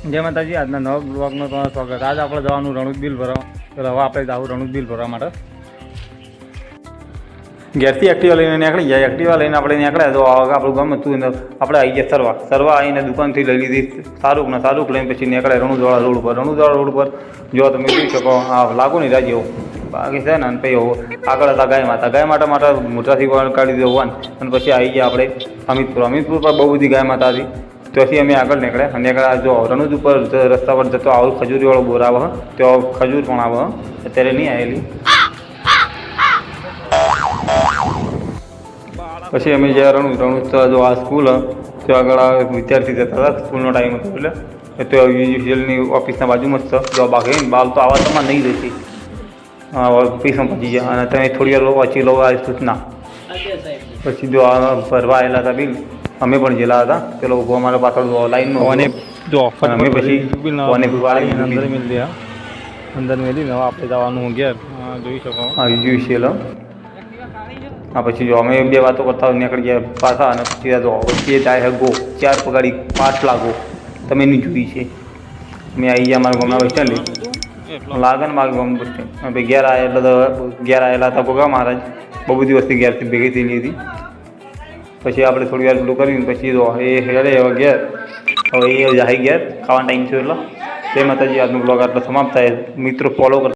જય માતાજી, આજના નવા બ્લોગનો તમારું સ્વાગત. આજ આપણે જવાનું રણુજ બિલ ભરવા. તો હવે આપણે જાવું રણુજ બિલ ભરવા માટે. ઘેરથી એક્ટિવા લઈને નીકળી જાય એક્ટિવા લઈને આપણે નીકળ્યા. તો આપણું ગમે તું આપણે આવી ગયા સરવા. સરવા આવીને દુકાનથી લઈ લીધી. સારું ને સારું લઈને પછી નીકળ્યા રણુજવાળા રોડ પર. રણુદવાળા રોડ પર જો તમે જોઈ શકો, આ લાગુ નહીં રાજી બાકી છે ને, અને પછી આગળ હતા ગાય માતા. ગાય માતા માટે મોટાથી કાઢી દીધો વન અને પછી આવી ગયા આપણે અમિતપુર. અમિતપુર પર બહુ બધી ગાય માતા હતી. ત્યાંથી અમે આગળ નીકળ્યા. અને નીકળ્યા જો રણુજ ઉપર રસ્તા પર જતો આવું ખજૂરીવાળો બોર આવે ત્યાં ખજૂર પણ આવે અત્યારે નહીં આવેલી પછી અમે જ્યાં રણુજ રણુજ તો જો આ સ્કૂલ ત્યાં આગળ વિદ્યાર્થી જતા હતા સ્કૂલનો ટાઈમ હતો એટલે. એ તો યુનિવર્સિટીની ઓફિસના બાજુમાં જ છે જો બાકી બાલ તો આવા તમારે નહીં રહેતી ઓફિસમાં પહોંચી ગયા. અને તમે થોડી વાર વાંચી લો આ સૂચના પછી જો આ ભરવા આવેલા હતા બિલ અમે પણ ગયેલા હતા. પેલો ઊભો અમારા પાછળ લાઈન ઓને જો અને અમે પછી અને વાળી અંદર મિલ દે અંદર મેલી ને આપણે જવાનું ઘેર. જોઈ શકો. હા યુઝ્યુઅલ હા પછી જો અમે બે વાતો કરતા નીકળી ગયા પાછા અને પછી જો વચ્ચે જાય હગો ગો ચાર પગાડી પાંચ લાગો. તમે એની જોઈ છે. મેં આવી ગયા મારા ગામના બસ સ્ટેન્ડ. લાગે ને મારા ગામ બસ સ્ટેન્ડ. અમે ઘેર આવેલા તો ઘેર આવેલા હતા ભોગા મહારાજ. બહુ બધી વસ્તી ઘેરથી ભેગી થયેલી હતી. પછી આપણે થોડી વાર પેલું કર્યું પછી તો એ હેડે હવે ઘેર. હવે એ જાય ઘેર ખાવાનો ટાઈમ થયો એટલે. તે માતાજી આજનો બ્લોગ આટલો સમાપ્ત થાય. મિત્રો ફોલો કરતા